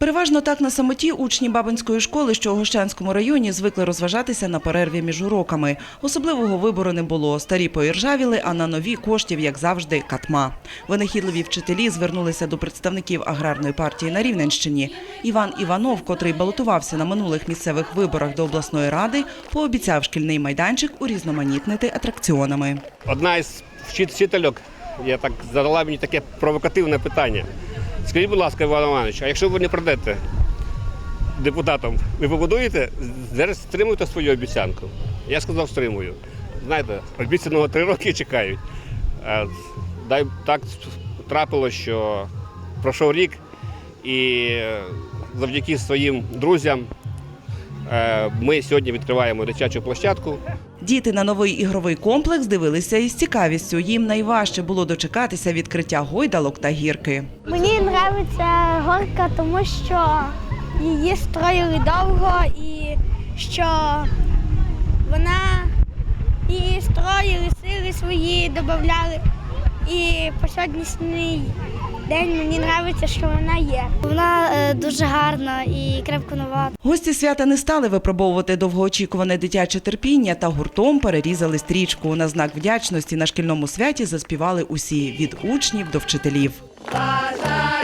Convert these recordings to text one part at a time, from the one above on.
Переважно так на самоті учні Бабинської школи, що у Гощанському районі, звикли розважатися на перерві між уроками. Особливого вибору не було. Старі поіржавіли, а на нові коштів, як завжди, катма. Винахідливі вчителі звернулися до представників аграрної партії на Рівненщині. Іван Іванов, котрий балотувався на минулих місцевих виборах до обласної ради, пообіцяв шкільний майданчик урізноманітнити атракціонами. Одна із вчит- вчительок я так задала мені таке провокативне питання. Скажіть, будь ласка, Іван Іванович, а якщо ви не прийдете депутатом, ви побудуєте, зараз стримуєте свою обіцянку? Я сказав, стримую. Знаєте, обіцяного три роки чекають. Дай так трапилось, що пройшов рік, і завдяки своїм друзям е, ми сьогодні відкриваємо дитячу площадку. Діти на новий ігровий комплекс дивилися із цікавістю. Їм найважче було дочекатися відкриття гойдалок та гірки. Мені подобається горка, тому що її строїли довго і що вона її строїли, сили свої додавали. І по сьогоднішній день мені подобається, що вона є. Вона е, дуже гарна і крепко нова. Гості свята не стали випробовувати довгоочікуване дитяче терпіння та гуртом перерізали стрічку. На знак вдячності на шкільному святі заспівали усі від учнів до вчителів.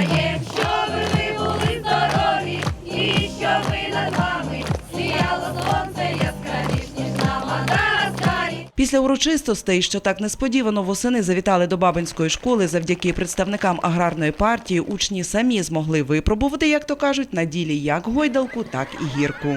Бажаєм, щоб ви були здорові, і ви над вами сіяло сонце яскравіш, ніж на Мадагаскарі. Після урочистостей, що так несподівано восени завітали до Бабинської школи, завдяки представникам аграрної партії, учні самі змогли випробувати, як то кажуть, на ділі як гойдалку, так і гірку.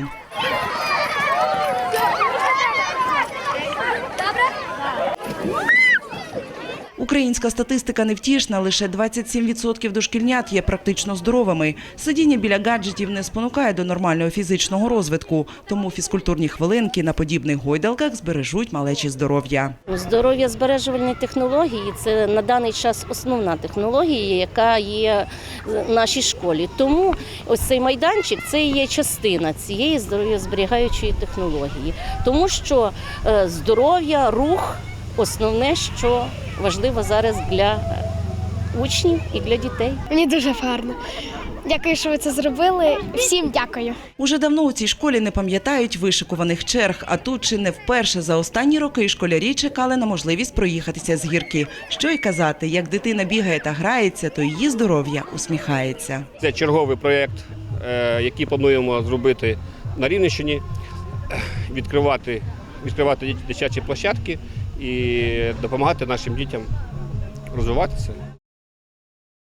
Українська статистика невтішна. Лише 27% дошкільнят є практично здоровими. Сидіння біля гаджетів не спонукає до нормального фізичного розвитку. Тому фізкультурні хвилинки на подібних гойдалках збережуть малечі здоров'я. Здоров'я збережувальні технології це на даний час основна технологія, яка є в нашій школі. Тому ось цей майданчик це є частина цієї здоров'язберігаючої технології, тому що е, здоров'я, рух основне, що важливо зараз для е, учнів і для дітей. Мені дуже гарно. Дякую, що ви це зробили. Всім дякую. Уже давно у цій школі не пам'ятають вишикуваних черг, а тут чи не вперше за останні роки школярі чекали на можливість проїхатися з гірки. Що й казати, як дитина бігає та грається, то її здоров'я усміхається. Це черговий проєкт, е, який плануємо зробити на Рівненщині, відкривати, відкривати дит- дитячі площадки і допомагати нашим дітям розвиватися.